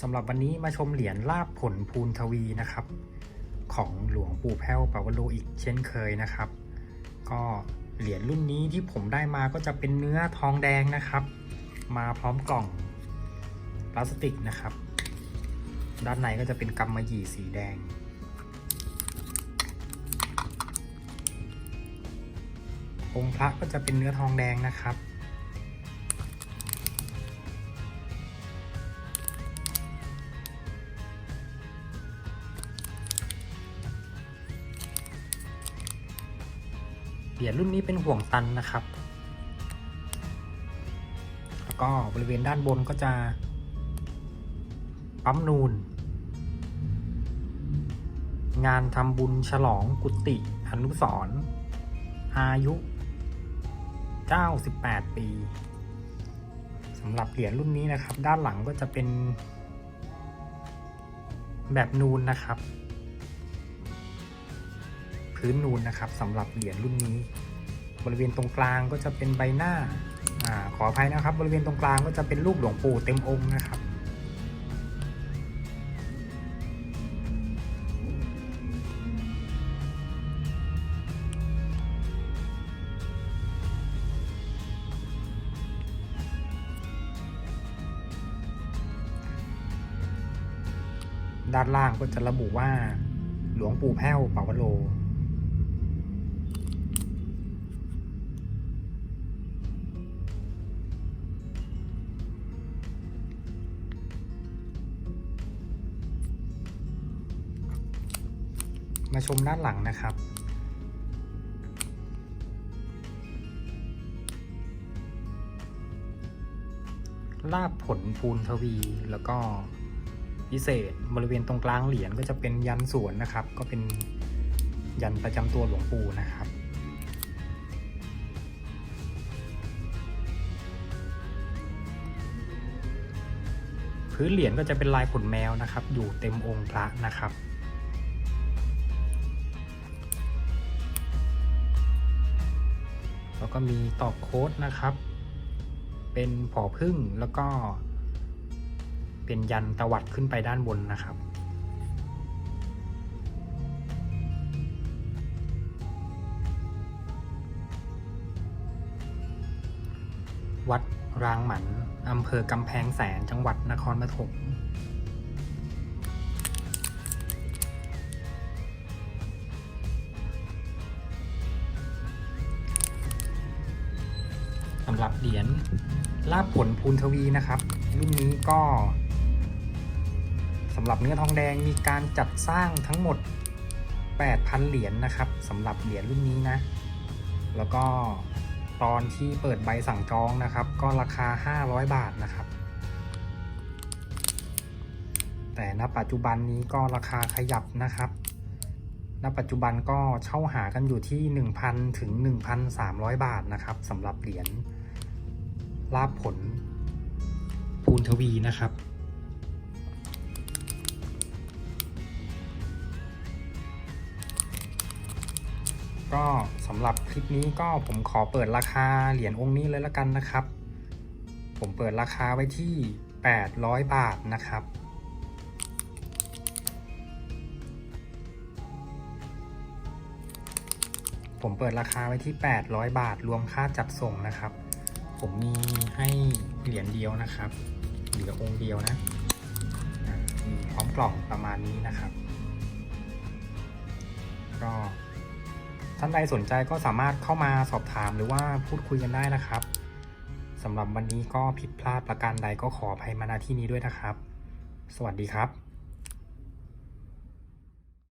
สำหรับวันนี้มาชมเหรียญลาบผลภูนทวีนะครับ ของหลวงปู่แพ้วปาวโลอีกเช่นเคยนะครับ ก็เหรียญรุ่นนี้ที่ผมได้มาก็จะเป็นเนื้อทองแดงนะครับ มาพร้อมกล่องพลาสติกนะครับ ด้านในก็จะเป็นกำมะหยี่สีแดง องค์พระก็จะเป็นเนื้อทองแดงนะครับ เหรียญรุ่นนี้เป็นห่วงตันนะครับ แล้วก็บริเวณด้านบนก็จะ ปั๊มนูน งานทำบุญฉลองกุฏิอนุสรอายุ 98 ปีสำหรับเหรียญรุ่นนี้นะครับ ด้านหลังก็จะเป็นแบบนูนนะครับ พื้นนูนนะครับสำหรับเหรียญรุ่นนี้ บริเวณตรงกลางก็จะเป็นใบหน้าอขออภัยนะครับ บริเวณตรงกลางก็จะเป็นรูปหลวงปู่เต็มองค์นะครับ ด้านล่างก็จะระบุว่าหลวงปู่แพ้วปาวโล มาชมด้านหลังนะครับ ลาบผลภูนทวี แล้วก็พิเศษบริเวณตรงกลางเหรียญก็จะเป็นยันสวนนะครับ ก็เป็นยันประจำตัวหลวงปู่นะครับพื้นเหรียญก็จะเป็นลายขนแมวนะครับ อยู่เต็มองค์พระนะครับ แล้วก็มีตอกโค้ดนะครับ เป็นผอพึ่งแล้วก็ เป็นยันตวัดขึ้นไปด้านบนนะครับวัดรางหมัน อำเภอกำแพงแสน จังหวัดนครปฐมำหรับเหรียญลาบผลภูนทวีนะครับ รุ่นนี้ก็สำหรับเนื้อทองแดงมีการจัดสร้างทั้งหมด 8,000 เหรียญนะครับสำหรับเหรียญรุ่นนี้นะ แล้วก็ตอนที่เปิดใบสั่งจองนะครับ ก็ราคา 500 บาทนะครับ แต่ณปัจจุบันนี้ก็ราคาขยับนะครับณปัจจุบันก็เช่าหากันอยู่ที่ 1,000 ถึง 1,300 บาทนะครับสำหรับเหรียญ ลาบผลภูนทวีนะครับ ก็สำหรับคลิปนี้ก็ผมขอเปิดราคาเหรียญองค์นี้เลยละกันนะครับ ผมเปิดราคาไว้ที่ 800 บาทนะครับผมเปิดราคาไว้ที่ 800 บาท รวมค่าจัดส่งนะครับ ผมมีให้เหรียญเดียวนะครับ เหลือองค์เดียวนะมีพร้อมกล่องประมาณนี้นะครับ ก็ท่านใดสนใจก็สามารถเข้ามาสอบถามหรือว่าพูดคุยกันได้นะครับสำหรับวันนี้ก็ผิดพลาดประการใดก็ขออภัยมาณที่นี้ด้วยนะครับ สวัสดีครับ